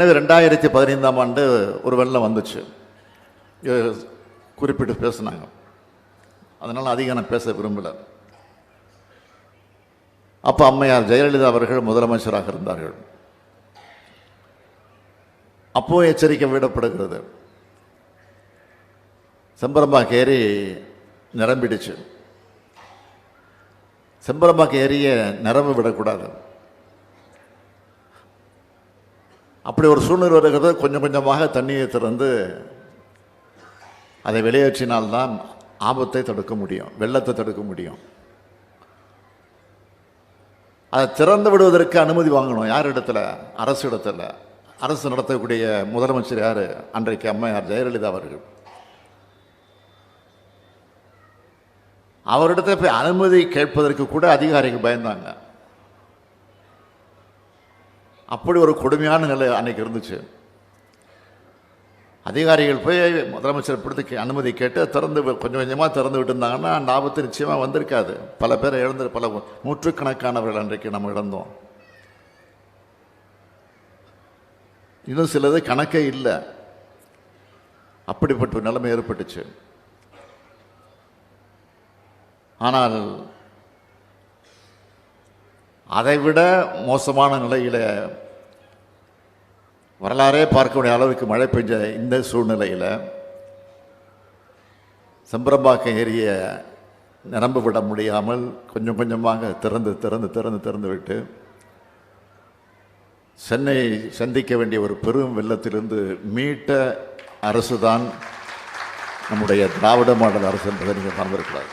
எனவே ரெண்டாயிரத்தி பதினைந்தாம் ஆண்டு ஒரு வெள்ளம் வந்துச்சு. குறிப்பிட்டு பேசுனாங்க. அதனால் அதிகம் நான் பேச விரும்பல. அப்போ அம்மையார் ஜெயலலிதா அவர்கள் முதலமைச்சராக இருந்தார்கள். அப்போ எச்சரிக்கை விடப்படுகிறது. செம்பரம்பாக்கு ஏரி நிரம்பிடுச்சு. செம்பரம்பாக்கு ஏரியை நிரம்ப விடக்கூடாது. அப்படி ஒரு சூழ்நிலை வருகிறது. கொஞ்சம் கொஞ்சமாக தண்ணியை திறந்து அதை வெளியேற்றினால்தான் ஆபத்தை தடுக்க முடியும். வெள்ளத்தை தடுக்க முடியும். அதை திறந்து விடுவதற்கு அனுமதி வாங்கணும். யார் இடத்துல? அரசு இடத்துல. அரசு நடத்தக்கூடிய முதலமைச்சர் யார்? அன்றைக்கு அம்மையார் ஜெயலலிதா அவர்கள். அவரிடத்தை போய் அனுமதி கேட்பதற்கு கூட அதிகாரிகள் பயந்தாங்க. அப்படி ஒரு கொடுமையான நிலை அன்னைக்கு இருந்துச்சு. அதிகாரிகள் போய் முதலமைச்சர் பிடித்து அனுமதி கேட்டு திறந்து கொஞ்சம் கொஞ்சமாக திறந்து விட்டுருந்தாங்கன்னா அந்த ஆபத்து நிச்சயமாக வந்திருக்காது. பல பேர் இழந்து பல நூற்றுக்கணக்கானவர்கள் அன்றைக்கு நம்ம இழந்தோம். இன்னும் சிலது கணக்கே இல்லை. அப்படிப்பட்ட நிலைமை ஏற்பட்டுச்சு. ஆனால் அதைவிட மோசமான நிலையில் வரலாறே பார்க்கக்கூடிய அளவுக்கு மழை பெஞ்ச இந்த சூழ்நிலையில் செம்பரம்பாக்கம் ஏரிய நிரம்ப விட முடியாமல் கொஞ்சம் கொஞ்சமாக திறந்து திறந்து திறந்து திறந்து விட்டு சென்னை சந்திக்க வேண்டிய ஒரு பெரும் வெள்ளத்திலிருந்து மீட்ட அரசு தான் நம்முடைய திராவிட மாடல் அரசு என்பதை நீங்கள் மறந்திருக்கிறார்